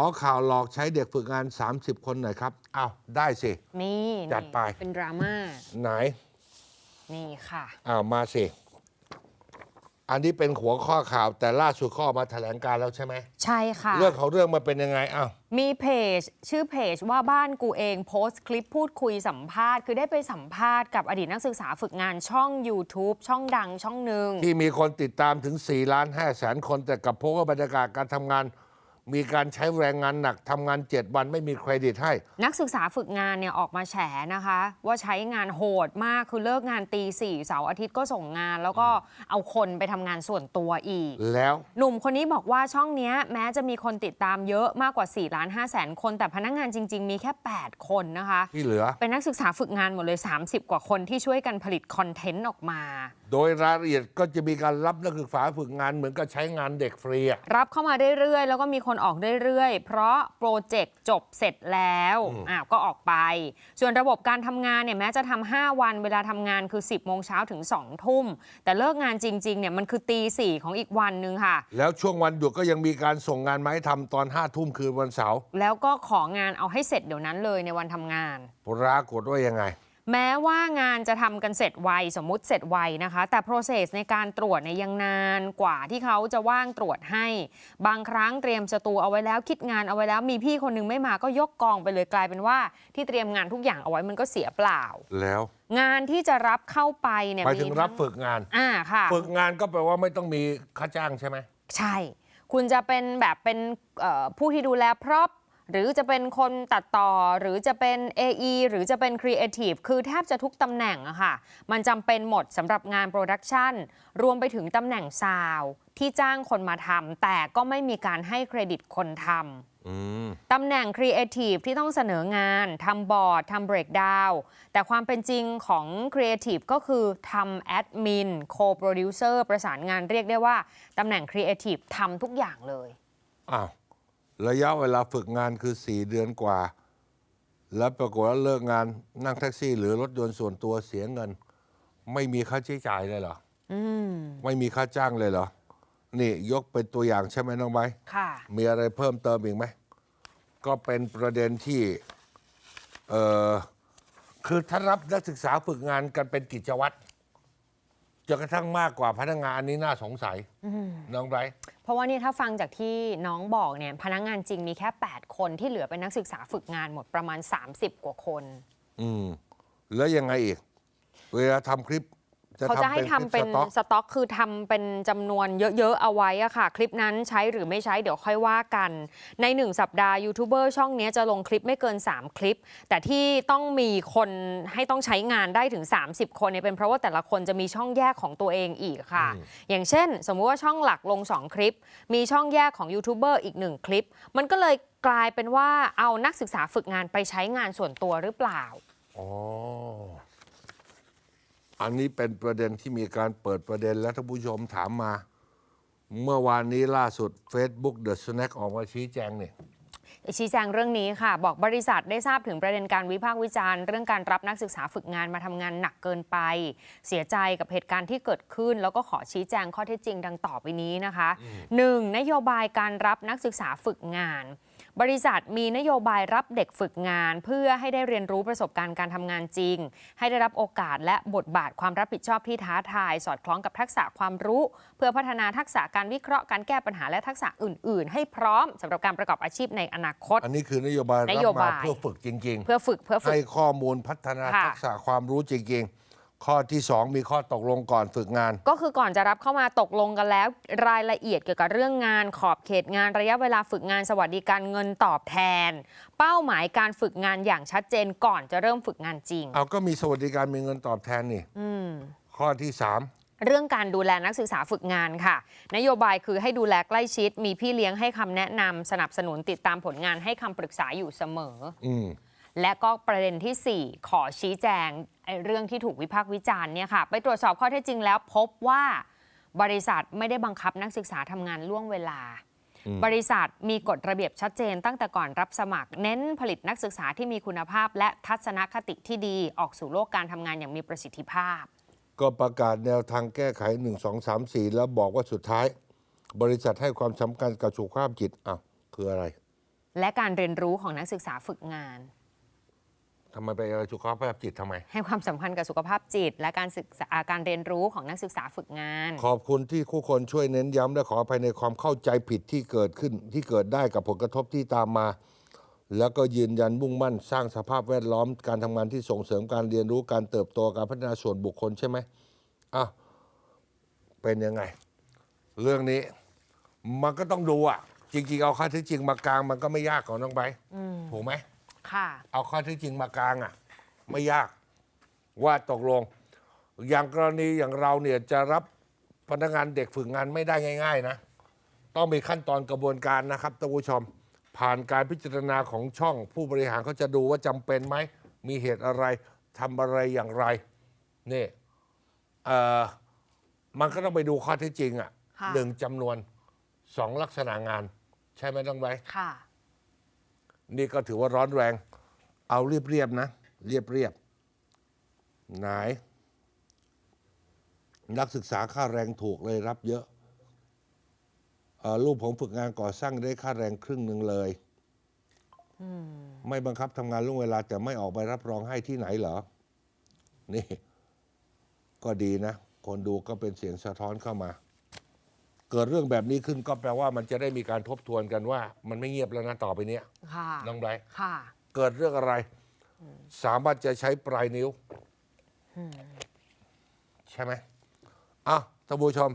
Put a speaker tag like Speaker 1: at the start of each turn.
Speaker 1: อข่าวหลอกใช้เด็กฝึกงาน 30 คนหน่อยครับอ้าวได้สิ
Speaker 2: นี่
Speaker 1: จัดไป
Speaker 2: นี่เป็นดราม่า
Speaker 1: ไหน
Speaker 2: นี่ค่ะ
Speaker 1: อ้าวมาสิ อันนี้เป็นหัวข้อข่าวแต่ล่าสุดข้อมาแถลงการแล้วใช่ไหม
Speaker 2: ใช่ค่ะ
Speaker 1: เรื่องของเรื่องมันเป็นยังไงอ้าว
Speaker 2: มีเพจ ชื่อเพจว่าบ้านกูเองโพสต์คลิปพูดคุยสัมภาษณ์ คือได้ไปสัมภาษณ์กับอดีตนักศึกษาฝึกงานช่อง YouTube ช่องดังช่องหนึ่ง
Speaker 1: ที่มีคนติดตามถึง4ล้าน5แสนคนแต่กับพบว่าบรรยากาศการทำงาน มีการใช้แรงงานหนักทำงาน 7 วันไม่มีเครดิตให้
Speaker 2: นักศึกษาฝึกงานเนี่ยออกมาแฉนะคะ ว่าใช้งานโหดมากคือเลิกงานตีสี่เสาร์อาทิตย์ก็ส่งงาน แล้วก็เอาคนไปทำงานส่วนตัวอีก
Speaker 1: แล้ว
Speaker 2: หนุ่มคนนี้บอกว่าช่องเนี้ยแม้จะมีคนติดตามเยอะมากกว่า4ล้าน5แสนคน แต่พนักงานจริง ๆ มีแค่ 8 คนนะคะ
Speaker 1: ที่เหลือ
Speaker 2: เป็นนักศึกษาฝึกงานหมดเลย 30 กว่าคนที่ช่วยกันผลิตคอนเทนต์ออกมา
Speaker 1: โดยรายละเอียดก็จะมีการรับนักศึกษาฝึกงานเหมือนกับใช้งานเด็กฟรีอะ
Speaker 2: รับเข้ามาเรื่อยๆ แล้วก็มีคนออกเรื่อยๆ เพราะโปรเจกต์จบเสร็จแล้วอะก็ออกไป ส่วนระบบการทำงานเนี่ยแม้จะทำ5วันเวลาทำงานคือ 10 โมงเช้าถึง 2 ทุ่ม แต่เลิกงานจริงๆเนี่ยมันคือตีสี่ของอีกวันหนึ่งค่ะ
Speaker 1: แล้วช่วงวันหยุดก็ยังมีการส่งงานมาให้ทำตอนห้าทุ่มคืนวันเสาร์
Speaker 2: แล้วก็ของานเอาให้เสร็จเดี๋ยวนั้นเลยในวันทำงาน
Speaker 1: ปรากฏว่ายังไง
Speaker 2: แม้ว่างานจะทำกันเสร็จไวสมมุติเสร็จไวนะคะ แต่ process ในการตรวจเนี่ยยังนานกว่าที่เขาจะว่างตรวจให้ บางครั้งเตรียมสตูเอาไว้แล้วคิดงานเอาไว้แล้ว มีพี่คนหนึงไม่มาก็ยกกองไปเลยกลายเป็นว่าที่เตรียมงานทุกอย่างเอาไว้มันก็เสียเปล่า
Speaker 1: แล้ว
Speaker 2: งานที่จะรับเข้าไปเนี่ย
Speaker 1: ไปถึง
Speaker 2: มี
Speaker 1: รับฝึกงาน
Speaker 2: อ่าค่ะ
Speaker 1: ฝึกงานก็แปลว่าไม่ต้องมีค่าจ้างใช่ไหม
Speaker 2: ใช่ คุณจะเป็นแบบเป็นเอ่อผู้ที่ดูแลพร็อพ หรือจะเป็นคนตัดต่อหรือจะเป็น AE หรือจะเป็น Creative คือแทบจะทุกตำแหน่งอะค่ะ มันจำเป็นหมดสำหรับงานโปรดักชันรวมไปถึงตำแหน่งซาวด์ที่จ้างคนมาทำแต่ก็ไม่มีการให้เครดิตคนทำ
Speaker 1: อืม
Speaker 2: ตำแหน่ง Creative ที่ต้องเสนองานทำบอร์ดทำ Breakdown แต่ความเป็นจริงของ Creative ก็คือทำแอดมิน Co-Producer ประสานงานเรียกได้ว่า ตำแหน่ง Creative ทำทุกอย่างเลย
Speaker 1: อ้าว ระยะเวลาฝึกงานคือ 4 เดือนกว่า แล้วปรากฏว่าเลิกงานนั่งแท็กซี่ หรือรถยนต์ส่วนตัวเสียเงิน ไม่มีค่าใช้จ่ายเลยเหรอ
Speaker 2: อืม
Speaker 1: ไม่มีค่าจ้างเลยเหรอ นี่ยกเป็นตัวอย่างใช่ไหมน้องไบร์ท
Speaker 2: ค่ะ
Speaker 1: มีอะไรเพิ่มเติมอีกไหม ก็เป็นประเด็นที่ เออคือถ้ารับนักศึกษาฝึกงานกันเป็นกิจวัตร จนกระทั่งมากกว่าพนักงานอันนี้น่าสงสัยน้องไบรท์
Speaker 2: เพราะว่านี่ถ้าฟังจากที่น้องบอกเนี่ยพนักงานจริงมีแค่ 8 คนที่เหลือเป็นนักศึกษาฝึกงานหมดประมาณ 30 กว่าคน
Speaker 1: อืมแล้วยังไงอีก เวลาทำคลิปจะ
Speaker 2: เขาจะให้
Speaker 1: ทำ
Speaker 2: ทำ
Speaker 1: เป็
Speaker 2: เป็นน
Speaker 1: คลิปสต็อก
Speaker 2: สต็อกคือทำเป็นจำนวนเยอะ ๆ เอาไว้อะค่ะ คลิปนั้นใช้หรือไม่ใช้เดี๋ยวค่อยว่ากัน ใน 1 สัปดาห์ยูทูบเบอร์ช่องเนี้ยจะลงคลิปไม่เกิน 3 คลิป แต่ที่ต้องมีคนให้ต้องใช้งานได้ถึง 30 คนเนี่ยเป็นเพราะว่าแต่ละคนจะมีช่องแยกของตัวเองอีกค่ะ อย่างเช่น สมมุติว่าช่องหลักลง 2 คลิป มีช่องแยกของยูทูบเบอร์อีก 1 คลิป มันก็เลยกลายเป็นว่าเอานักศึกษาฝึกงานไปใช้งานส่วนตัวหรือเปล่า
Speaker 1: อ๋อ อันนี้เป็นประเด็นที่มีการเปิดประเด็นและท่านผู้ชมถามมา เมื่อวานนี้ล่าสุด Facebook The Snack ออกมาชี้แจงเนี่ย
Speaker 2: ชี้แจงเรื่องนี้ค่ะ บอกบริษัทได้ทราบถึงประเด็นการวิพากษ์วิจารณ์เรื่องการรับนักศึกษาฝึกงานมาทำงานหนักเกินไป เสียใจกับเหตุการณ์ที่เกิดขึ้น แล้วก็ขอชี้แจงข้อเท็จจริงดังต่อไปนี้นะคะ 1. นโยบายการรับนักศึกษาฝึกงานบริษัทมีนโยบายรับเด็กฝึกงาน เพื่อให้ได้เรียนรู้ประสบการณ์การทำงานจริง ให้ได้รับโอกาสและบทบาทความรับผิดชอบที่ท้าทาย สอดคล้องกับทักษะความรู้ เพื่อพัฒนาทักษะการวิเคราะห์การแก้ปัญหาและทักษะอื่น ๆ ให้พร้อมสำหรับการประกอบอาชีพในอนาคต
Speaker 1: อันนี้คือนโยบาย
Speaker 2: น
Speaker 1: รับ
Speaker 2: โย
Speaker 1: มา
Speaker 2: บาย
Speaker 1: เพื่อฝึกจริง
Speaker 2: เพื่อฝึกเพื่อ
Speaker 1: ๆ
Speaker 2: ฝึก
Speaker 1: ให้ข้อมูลพัฒนา
Speaker 2: ค่ะ
Speaker 1: ทักษะความรู้จริง ๆ ข้อที่สองมีข้อตกลงก่อนฝึกงาน
Speaker 2: ก็คือก่อนจะรับเข้ามาตกลงกันแล้ว รายละเอียดเกี่ยวกับเรื่องงานขอบเขตงานระยะเวลาฝึกงานสวัสดิการเงินตอบแทน เป้าหมายการฝึกงานอย่างชัดเจนก่อนจะเริ่มฝึกงานจริง
Speaker 1: เอาก็มีสวัสดิการมีเงินตอบแทนนี่
Speaker 2: อืม
Speaker 1: ข้อที่สาม
Speaker 2: เรื่องการดูแลนักศึกษาฝึกงานค่ะ นโยบายคือให้ดูแลใกล้ชิด มีพี่เลี้ยงให้คำแนะนำสนับสนุนติดตามผลงานให้คำปรึกษาอยู่เสมอ
Speaker 1: อืม
Speaker 2: และก็ประเด็นทีสี่4 ขอชี้แจงไอ้เรื่องที่ถูกวิพากษ์วิจารณ์เนี่ยค่ะ ไปตรวจสอบข้อเท็จจริงแล้วพบว่าบริษัทไม่ได้บังคับนักศึกษาทำงานล่วงเวลา
Speaker 1: อืม
Speaker 2: บริษัทมีกฎระเบียบชัดเจนตั้งแต่ก่อนรับสมัคร เน้นผลิตนักศึกษาที่มีคุณภาพ และทัศนคติที่ดีออกสู่โลกการทำงานอย่างมีประสิทธิภาพ
Speaker 1: ก็ประกาศแนวทางแก้ไข 1 2 3 4 แล้วบอกว่าสุดท้าย บริษัทให้ความสำคัญกับสุขภาพจิตอ้าวคืออะไร
Speaker 2: และการเรียนรู้ของนักศึกษาฝึกงาน
Speaker 1: ทำไมไปเอ่ยสุขภาพจิตทำไม
Speaker 2: ให้ความสำคัญกับสุขภาพจิต และการศึกษาการเรียนรู้ของนักศึกษาฝึกงาน
Speaker 1: ขอบคุณที่คู่คนช่วยเน้นย้ำและขออภัยในความเข้าใจผิดที่เกิดขึ้นที่เกิดได้กับผลกระทบที่ตามมา แล้วก็ยืนยันมุ่งมั่น สร้างสภาพแวดล้อมการทำงานที่ส่งเสริมการเรียนรู้การเติบโตการพัฒนาส่วนบุคคลใช่ไหมอ้าวเป็นยังไง เรื่องนี้ มันก็ต้องดูอะ จริง ๆ เอาข้อเท็จจริงมากลางมันก็ไม่ยากของน้องใบร์ทถูกไหม
Speaker 2: ค่ะ
Speaker 1: เอาข้อเที่จริงมากลางอะ ไม่ยากว่าตกลง อย่างกรณีอย่างเราเนี่ยจะรับพนักงานเด็กฝึกงานไม่ได้ง่าย ๆ นะ ต้องมีขั้นตอนกระบวนการนะครับท่านผู้ชม ผ่านการพิจารณาของช่อง ผู้บริหารเขาจะดูว่าจำเป็นไหม มีเหตุอะไรทำอะไรอย่างไรนี่เอ่อมันก็ต้องไปดูข้อเที่จริงอะ
Speaker 2: ค่ะ
Speaker 1: หนึ่งจำนวนสองลักษณะงาน ใช่ไหมต้องไว้
Speaker 2: ค่ะ
Speaker 1: นี่ก็ถือว่าร้อนแรง เอาเรียบๆนะ เรียบๆไหน นักศึกษาค่าแรงถูกเลยรับเยอะลูกผมฝึกงานก่อสร้างได้ค่าแรงครึ่งหนึ่งเลยไม่บังคับทำงานล่วงเวลาแต่ไม่ออกใบรับรองให้ที่ไหนเหรอ นี่ ก็ดีนะ คนดูก็เป็นเสียงสะท้อนเข้ามา เกิดเรื่องแบบนี้ขึ้นก็แปลว่ามันจะได้มีการทบทวนกันว่า มันไม่เงียบแล้วนะต่อไปเนี้ย
Speaker 2: ค่ะ
Speaker 1: น้องไบรท์
Speaker 2: ค่ะ
Speaker 1: เกิดเรื่องอะไร สามารถจะใช้ปลายนิ้ว ใช่ไหมอ้าวท่านผู้ชม